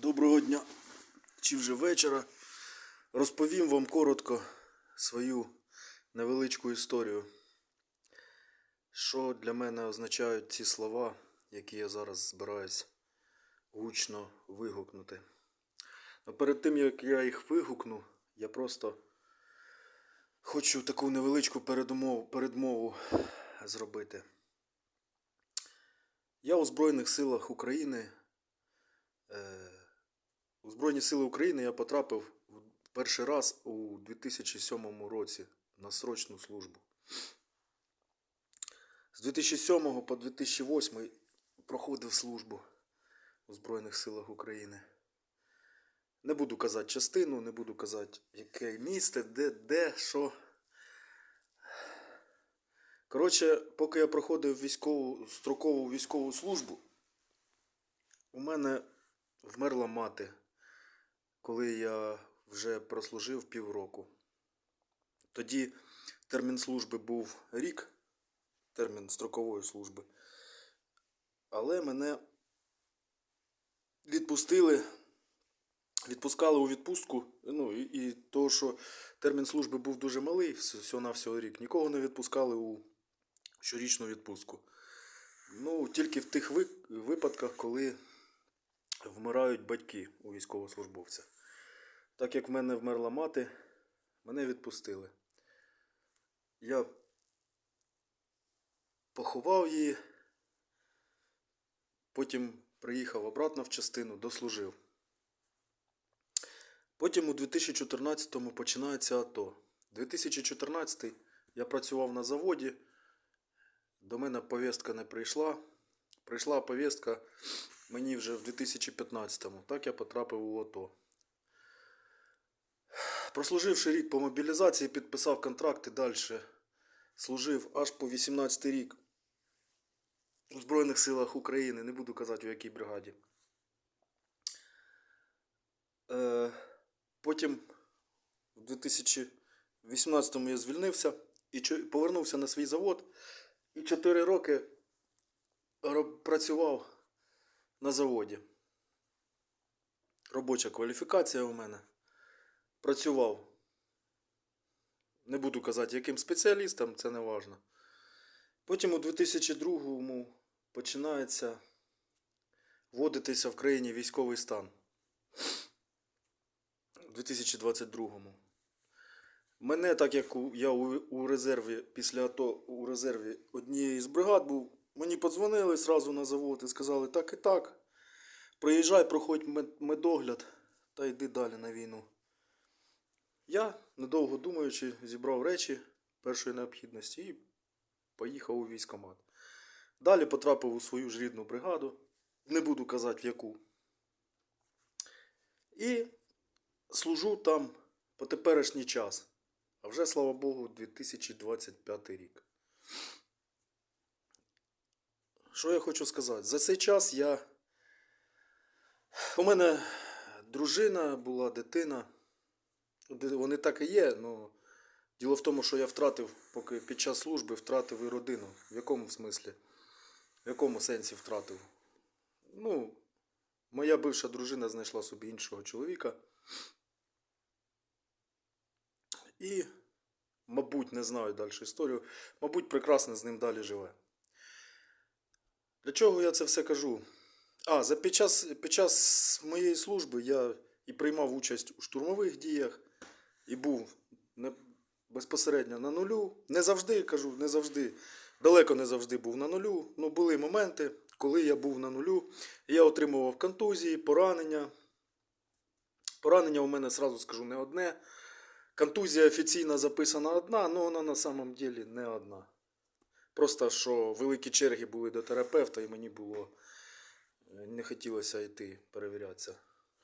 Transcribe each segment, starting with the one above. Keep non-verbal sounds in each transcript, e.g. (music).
Доброго дня чи вже вечора. Розповім вам коротко свою невеличку історію. Що для мене означають ці слова, які я зараз збираюсь гучно вигукнути. А перед тим, як я їх вигукну, я просто хочу таку невеличку передумову, передмову зробити. Я у Збройних силах України. У Збройні Сили України я потрапив перший раз у 2007 році на срочну службу. З 2007 по 2008 проходив службу у Збройних силах України. Не буду казати частину, не буду казати, яке місце, де, де, що. Коротше, поки я проходив військову, строкову військову службу, у мене вмерла мати, коли я вже прослужив півроку. Тоді термін служби був рік, термін строкової служби. Але мене відпустили, відпускали у відпустку. Ну, і, і то, що термін служби був дуже малий, всього на всього рік, нікого не відпускали у щорічну відпустку. Ну, тільки в тих випадках, коли вмирають батьки у військовослужбовця. Так як в мене вмерла мати, мене відпустили. Я поховав її, потім приїхав обратно в частину, дослужив. Потім у 2014-му починається АТО. 2014 я працював на заводі, до мене повістка не прийшла. Прийшла повістка мені вже в 2015-му. Так я потрапив у АТО. Прослуживши рік по мобілізації, підписав контракт і далі служив аж по 18 рік у Збройних силах України. Не буду казати, у якій бригаді. Е, потім в 2018-му я звільнився і повернувся на свій завод. І 4 роки працював на заводі. Робоча кваліфікація у мене. Працював. Не буду казати, яким спеціалістом, це не важно. Потім у 2002-му починається вводитися в країні військовий стан. У 2022-му. Мене, так як я у, резерві після АТО у резерві однієї з бригад був, мені подзвонили зразу на завод і сказали, так і так. Приїжджай, проходь медогляд та йди далі на війну. Я, недовго думаючи, зібрав речі першої необхідності і поїхав у військкомат. Далі потрапив у свою ж рідну бригаду, не буду казати яку. І служу там по теперішній час. А вже, слава Богу, 2025 рік. Що я хочу сказати? За цей час я. У мене дружина була, дитина. Вони так і є, але діло в тому, що я втратив, поки під час служби втратив і родину. В якому смислі? В якому сенсі втратив? Ну, моя бивша дружина знайшла собі іншого чоловіка. І, мабуть, не знаю далі історію, мабуть, прекрасно з ним далі живе. Для чого я це все кажу? А, за під час, під час моєї служби я і приймав участь у штурмових діях, і був не, безпосередньо на нулю. Не завжди кажу, не завжди, далеко не завжди був на нулю. Ну, були моменти, коли я був на нулю. Я отримував контузії, поранення. Поранення у мене, сразу скажу, не одне. Контузія офіційно записана одна, але вона на самом деле не одна. Просто що великі черги були до терапевта, і мені було е, не хотілося йти перевірятися.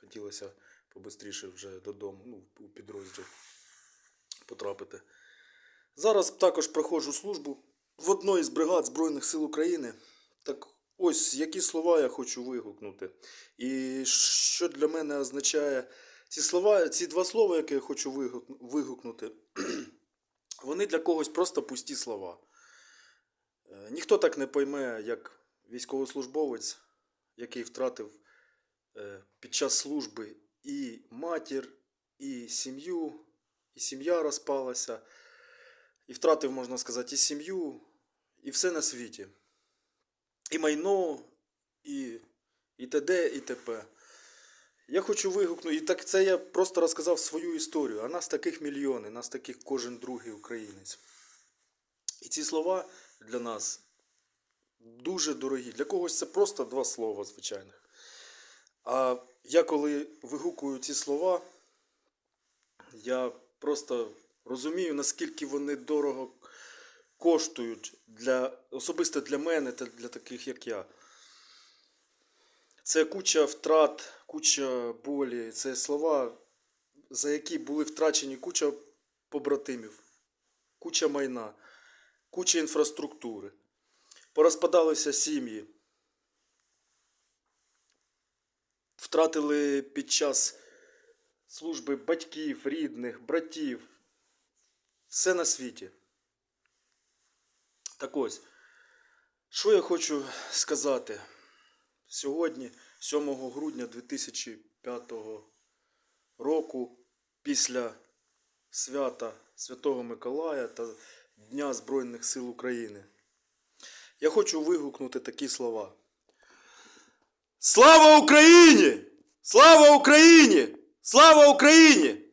Хотілося побистріше вже додому, ну, у підрозділ потрапити. Зараз також проходжу службу в одній з бригад Збройних сил України. Так ось які слова я хочу вигукнути. І що для мене означає ці слова, ці два слова, які я хочу вигукнути, (clears throat) вони для когось просто пусті слова. Е, Ніхто так не пойме, як військовослужбовець, який втратив е, під час служби і матір, і сім'ю, і сім'я розпалася, і втратив, можна сказати, і сім'ю, і все на світі. І майно, і, і т.д., і т.п. Я хочу вигукнути, і так це я просто розказав свою історію, а нас таких мільйони, нас таких кожен другий українець. І ці слова для нас дуже дорогі. Для когось це просто два слова звичайних. А я коли вигукую ці слова, я просто розумію, наскільки вони дорого коштують для, особисто для мене та для таких, як я. Це куча втрат, куча болі, це слова, за які були втрачені куча побратимів, куча майна, куча інфраструктури. Порозпадалися сім'ї. Втратили під час служби батьків, рідних, братів. Все на світі. Так ось, що я хочу сказати сьогодні, 7 грудня 2005 року, після свята Святого Миколая та Дня Збройних сил України. Я хочу вигукнути такі слова. Слава Україні! Слава Україні! Слава Україні!